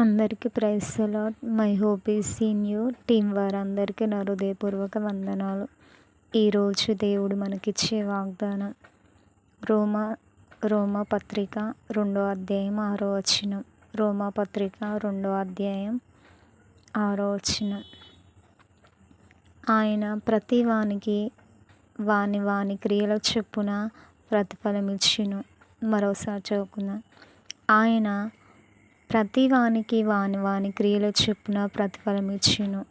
అందరికీ ప్రైస్ అలాట్ my hope ఈ సీన్ టీం వారందరికీ నా హృదయపూర్వక వందనాలు. ఈరోజు దేవుడు మనకిచ్చే వాగ్దానం రోమా రోమా పత్రిక రెండో అధ్యాయం ఆరో వచనం. రోమా పత్రిక రెండో అధ్యాయం ఆరో వచనం. ఆయన ప్రతి వానికి వాని వాని క్రియల చొప్పున ప్రతిఫలం ఇచ్చును మరోసారి చదువుకున్నా ఆయన ప్రతి వానికి వాని వాని క్రియల చొప్పున ప్రతిఫలం ఇచ్చును.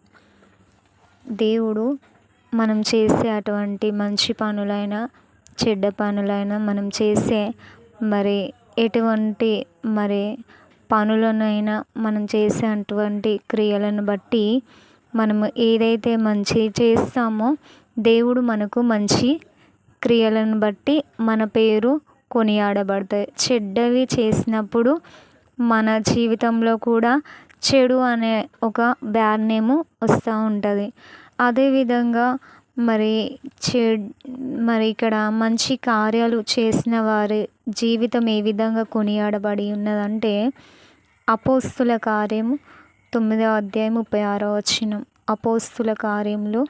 దేవుడు మనం చేసే అటువంటి మంచి పనులైనా చెడ్డ పనులైనా మనం చేసే మరి ఎటువంటి మరి పనులనైనా మనం చేసే అటువంటి క్రియలను బట్టి మనము ఏదైతే మంచి చేస్తామో దేవుడు మనకు మంచి క్రియలను బట్టి మన పేరు కొనియాడబడతాయి. చెడ్డవి చేసినప్పుడు మన జీవితంలో కూడా చెడు అనే ఒక బ్యాడ్ నేము వస్తూ ఉంటుంది. అదేవిధంగా మరి చె మరి ఇక్కడ మంచి కార్యాలు చేసిన వారి జీవితం ఏ విధంగా కొనియాడబడి ఉన్నదంటే అపోస్తుల కార్యము తొమ్మిదో అధ్యాయం ముప్పై ఆరో వచ్చినం అపోస్తుల కార్యంలో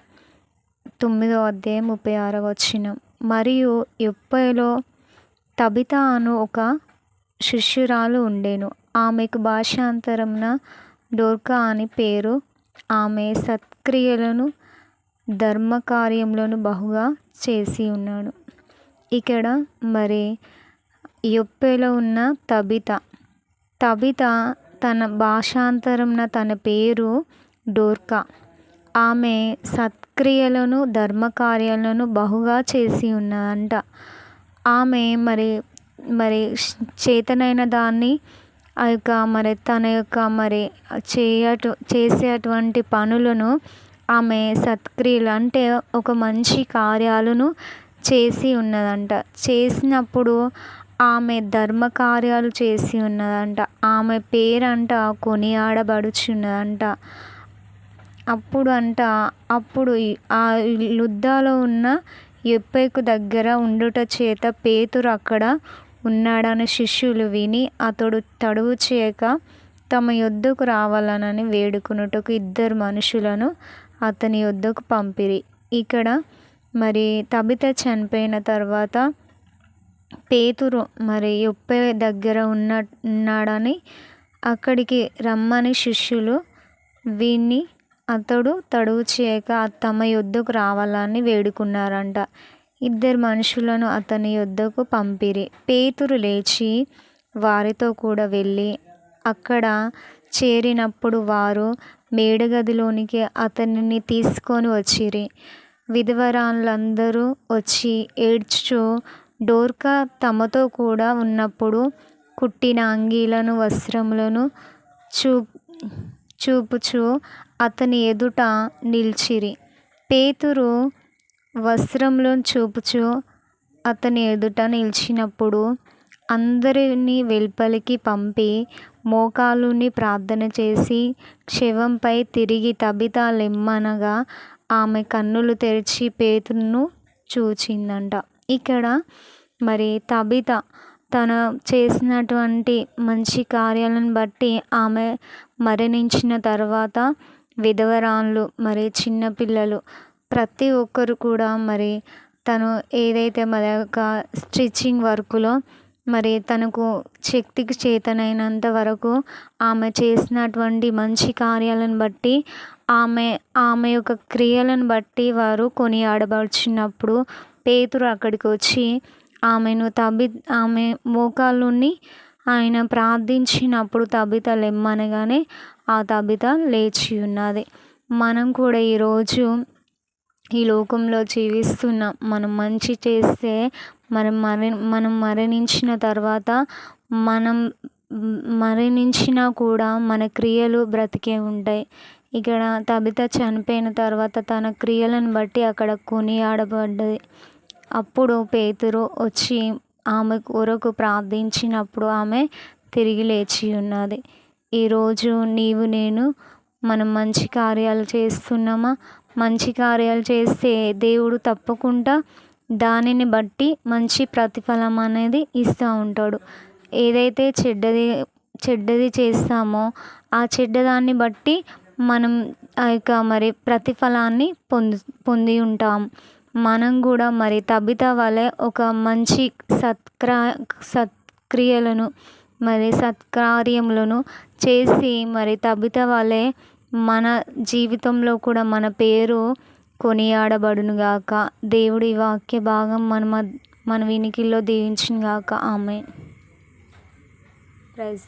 తొమ్మిదో అధ్యాయం ముప్పై ఆరో వచ్చినం మరియు ఎప్పలో తబిత అను ఒక శిష్యురాలు ఉండేను. ఆమెకు భాషాంతరంన డోర్కా అని పేరు. ఆమె సత్క్రియలను ధర్మకార్యములను బహుగా చేసి ఉన్నాడు. ఇక్కడ మరి యొప్పేలో ఉన్న తబిత. తబిత తన భాషాంతరంన తన పేరు డోర్కా. ఆమె సత్క్రియలను ధర్మకార్యాలను బహుగా చేసి ఉన్నదంట. ఆమె మరి మరి చేతనైన దాన్ని ఆ యొక్క మరి తన యొక్క మరి చేయటు చేసే అటువంటి పనులను ఆమె సత్క్రియలు అంటే ఒక మంచి కార్యాలను చేసి ఉన్నదంట. చేసినప్పుడు ఆమె ధర్మ కార్యాలు చేసి ఉన్నదంట. ఆమె పేరంట కొనియాడబడుచున్నదంట. అప్పుడు అంట అప్పుడు ఆ లుద్దాలో ఉన్న ఎప్పేకు దగ్గర ఉండుట చేత పేతురు అక్కడ ఉన్నాడని శిష్యులు విని అతడు తడువు చేయక తమ యొద్దకు రావాలనని వేడుకున్నటకు ఇద్దరు మనుషులను అతని యొద్దకు పంపిరి. ఇక్కడ మరి తబిత చనిపోయిన తర్వాత పేతురు మరి ఉప్పే దగ్గర ఉన్న ఉన్నాడని అక్కడికి రమ్మని శిష్యులు విని అతడు తడువు చేయక తమ యొద్దకు రావాలని వేడుకున్నారంట. ఇద్దరు మనుషులను అతని యొద్దకు పంపిరి. పేతురు లేచి వారితో కూడా వెళ్ళి అక్కడ చేరినప్పుడు వారు మేడగదిలోనికి అతనిని తీసుకొని వచ్చిరి. విధవరాళ్ళందరూ వచ్చి ఏడ్చు డోర్కా తమతో కూడా ఉన్నప్పుడు కుట్టిన అంగీలను వస్త్రములను చూ చూపుచు అతని ఎదుట నిలిచిరి. పేతురు వస్త్రంలో చూపుచు అతని ఎదుట నిలిచినప్పుడు అందరినీ వెలుపలికి పంపి మోకాలుని ప్రార్థన చేసి శవంపై తిరిగి తబిత లెమ్మనగా ఆమె కన్నులు తెరిచి పేతును చూచిందంట. ఇక్కడ మరి తబిత తన చేసినటువంటి మంచి కార్యాలను బట్టి ఆమె మరణించిన తర్వాత విధవరాళ్ళు మరి చిన్నపిల్లలు ప్రతి ఒక్కరు కూడా మరి తను ఏదైతే మరి యొక్క స్టిచ్చింగ్ వర్క్లో మరి తనకు శక్తికి చేతనైనంత వరకు ఆమె చేసినటువంటి మంచి కార్యాలను బట్టి ఆమె ఆమె యొక్క క్రియలను బట్టి వారు కొనియాడబడిచినప్పుడు పేతురు అక్కడికి వచ్చి ఆమెను తబి ఆమె మోకాళ్ళుని ఆయన ప్రార్థించినప్పుడు తబిత లెమ్మనగానే ఆ తబిత లేచి ఉన్నది మనం కూడా ఈరోజు ఈ లోకంలో జీవిస్తున్నాం మనం మంచి చేస్తే మనం మర మనం మరణించిన తర్వాత మనం మరణించినా కూడా మన క్రియలు బ్రతికే ఉంటాయి. ఇక్కడ తబిత చనిపోయిన తర్వాత తన క్రియలను బట్టి అక్కడ కొనియాడబడ్డది అప్పుడు పేతురు వచ్చి ఆమె కొరకు ప్రార్థించినప్పుడు ఆమె తిరిగి లేచి ఉన్నది. ఈరోజు నీవు నేను మనం మంచి కార్యాలు చేస్తున్నామా? మంచి కార్యాలు చేస్తే దేవుడు తప్పకుండా దానిని బట్టి మంచి ప్రతిఫలం అనేది ఇస్తూ ఉంటాడు. ఏదైతే చెడ్డది చెడ్డది చేస్తామో ఆ చెడ్డదాన్ని బట్టి మనం ఆ యొక్క మరి ప్రతిఫలాన్ని పొంది పొంది ఉంటాం. మనం కూడా మరి తబిత వలె ఒక మంచి సత్క్ర సత్క్రియలను మరి సత్కార్యములను చేసి మరి తబిత వలె మన జీవితంలో కూడా మన పేరు కొనియాడబడును గాక దేవుడి వాక్య భాగం మన మన వినికిల్లో దీవించును గాక ఆమె ప్రైజ్